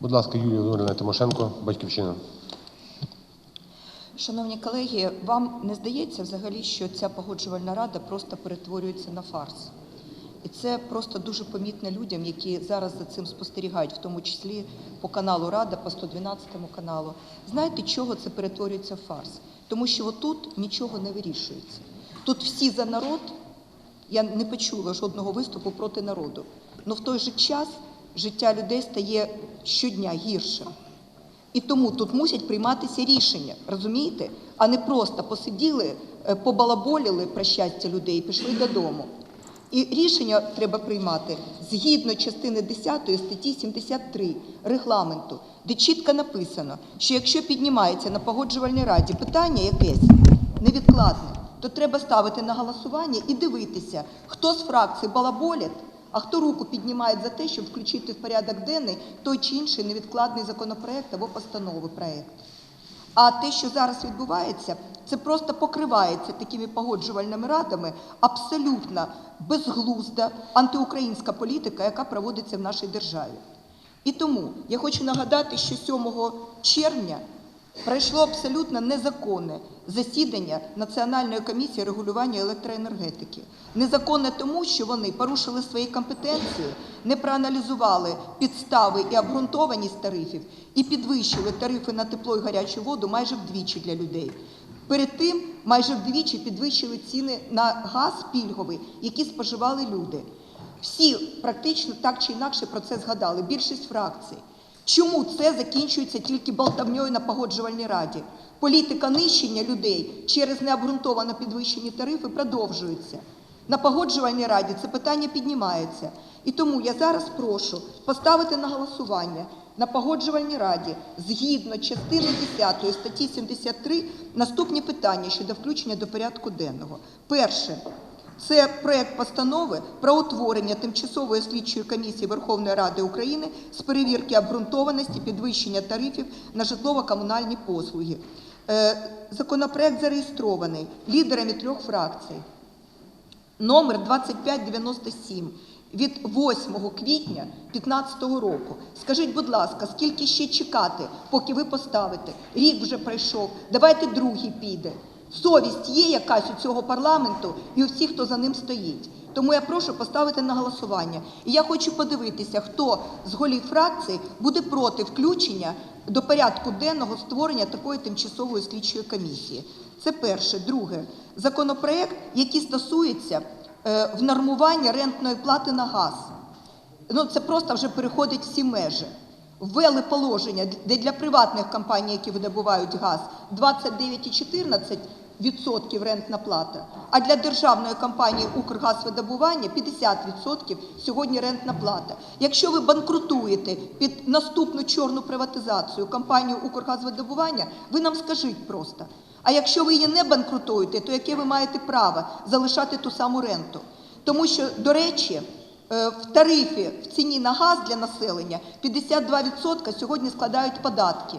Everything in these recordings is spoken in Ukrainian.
Будь ласка, Юлія Володимирівна Тимошенко, Батьківщина. Шановні колеги, вам не здається взагалі, що ця погоджувальна рада просто перетворюється на фарс? І це просто дуже помітно людям, які зараз за цим спостерігають, в тому числі по каналу Рада, по 112 каналу. Знаєте, чого це перетворюється в фарс? Тому що отут нічого не вирішується. Тут всі за народ, я не почула жодного виступу проти народу. Але в той же час життя людей стає щодня гіршим. І тому тут мусять прийматися рішення, розумієте? А не просто посиділи, е, побалаболіли про щастя людей і пішли додому. І рішення треба приймати згідно частини 10 статті 73 регламенту, де чітко написано, що якщо піднімається на погоджувальній раді питання якесь невідкладне, то треба ставити на голосування і дивитися, хто з фракцій балаболять, а хто руку піднімає за те, щоб включити в порядок денний той чи інший невідкладний законопроект або постанови проект. А те, що зараз відбувається, це просто покривається такими погоджувальними радами абсолютно безглузда антиукраїнська політика, яка проводиться в нашій державі. І тому я хочу нагадати, що 7 червня пройшло абсолютно незаконне засідання Національної комісії регулювання електроенергетики. Незаконне тому, що вони порушили свої компетенції, не проаналізували підстави і обґрунтованість тарифів і підвищили тарифи на тепло і гарячу воду майже вдвічі для людей. Перед тим майже вдвічі підвищили ціни на газ пільговий, які споживали люди. Всі практично так чи інакше про це згадали, більшість фракцій. Чому це закінчується тільки болтавньою на погоджувальній раді? Політика нищення людей через необґрунтовано підвищені тарифи продовжується. На погоджувальній раді це питання піднімається. І тому я зараз прошу поставити на голосування на погоджувальній раді згідно частини 10 статті 73 наступні питання щодо включення до порядку денного. Перше. Це проект постанови про утворення тимчасової слідчої комісії Верховної Ради України з перевірки обґрунтованості підвищення тарифів на житлово-комунальні послуги. Е, Законопроект зареєстрований лідерами трьох фракцій. Номер 2597 від 8 квітня 2015 року. Скажіть, будь ласка, скільки ще чекати, поки ви поставите? Рік вже пройшов. Давайте другий піде. Совість є якась у цього парламенту і у всіх, хто за ним стоїть. Тому я прошу поставити на голосування. І я хочу подивитися, хто з голів фракцій буде проти включення до порядку денного створення такої тимчасової слідчої комісії. Це перше. Друге, законопроект, який стосується е, внормування рентної плати на газ. Ну, це просто вже переходить всі межі. Ввели положення, де для приватних компаній, які видобувають газ, 29,14 відсотків рентна плата, а для державної компанії «Укргазвидобування» 50 відсотків сьогодні рентна плата. Якщо ви банкрутуєте під наступну чорну приватизацію компанію «Укргазвидобування», ви нам скажіть просто. А якщо ви її не банкрутуєте, то яке ви маєте право залишати ту саму ренту? Тому що, до речі, е, в тарифі в ціні на газ для населення 52% сьогодні складають податки.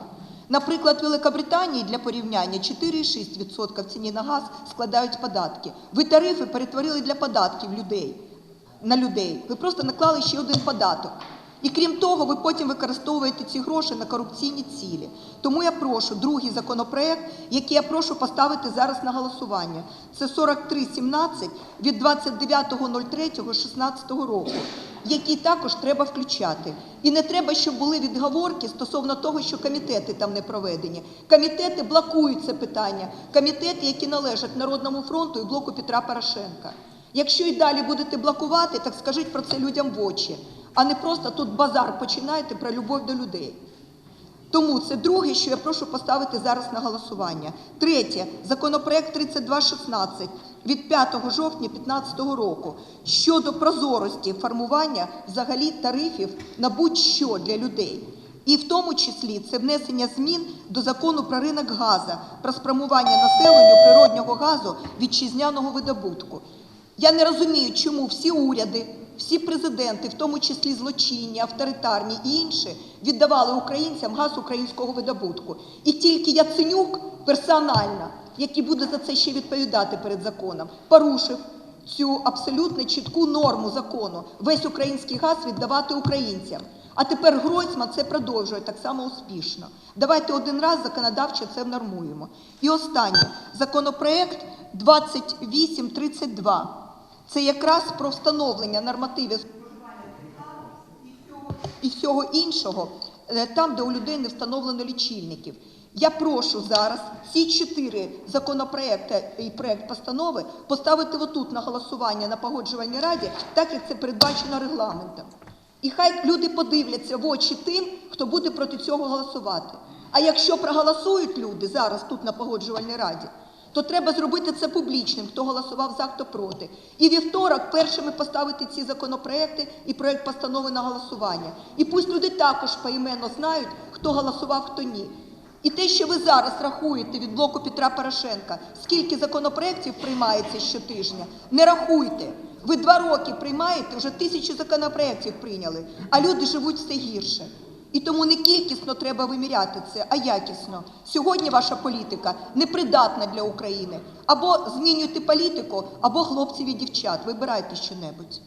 Наприклад, в Великобританії для порівняння 4,6% в ціні на газ складають податки. Ви тарифи перетворили для податків людей на людей. Ви просто наклали ще один податок. І крім того, ви потім використовуєте ці гроші на корупційні цілі. Тому я прошу другий законопроект, який я прошу поставити зараз на голосування. Це 4317 від 29.03.16 року, який також треба включати. І не треба, щоб були відговорки стосовно того, що комітети там не проведені. Комітети блокують це питання. Комітети, які належать Народному фронту і блоку Петра Порошенка. Якщо і далі будете блокувати, так скажіть про це людям в очі, а не просто тут базар починаєте про любов до людей. Тому це друге, що я прошу поставити зараз на голосування. Третє, законопроект 3216 від 5 жовтня 2015 року щодо прозорості формування взагалі тарифів на будь-що для людей. І в тому числі це внесення змін до закону про ринок газу, про спрямування населенню природнього газу вітчизняного видобутку. Я не розумію, чому всі уряди, всі президенти, в тому числі злочинні, авторитарні і інші, віддавали українцям газ українського видобутку. І тільки Яценюк персонально, який буде за це ще відповідати перед законом, порушив цю абсолютно чітку норму закону весь український газ віддавати українцям. А тепер Гройсман це продовжує так само успішно. Давайте один раз законодавчо це внормуємо. І останнє законопроект 2832. Це якраз про встановлення нормативів і всього іншого, е, там, де у людей не встановлено лічильників. Я прошу зараз ці чотири законопроекти і проект постанови поставити отут на голосування на погоджувальній раді, так як це передбачено регламентом. І хай люди подивляться в очі тим, хто буде проти цього голосувати. А якщо проголосують люди зараз тут на погоджувальній раді, то треба зробити це публічним, хто голосував за, хто проти. І вівторок першими поставити ці законопроекти і проект постанови на голосування. І пусть люди також поіменно знають, хто голосував, хто ні. І те, що ви зараз рахуєте від блоку Петра Порошенка, скільки законопроєктів приймається щотижня, не рахуйте. Ви два роки приймаєте, вже тисячу законопроєктів прийняли, а люди живуть все гірше. І тому не кількісно треба виміряти це, а якісно. Сьогодні ваша політика непридатна для України. Або змінюйте політику, або хлопців і дівчат. Вибирайте що-небудь.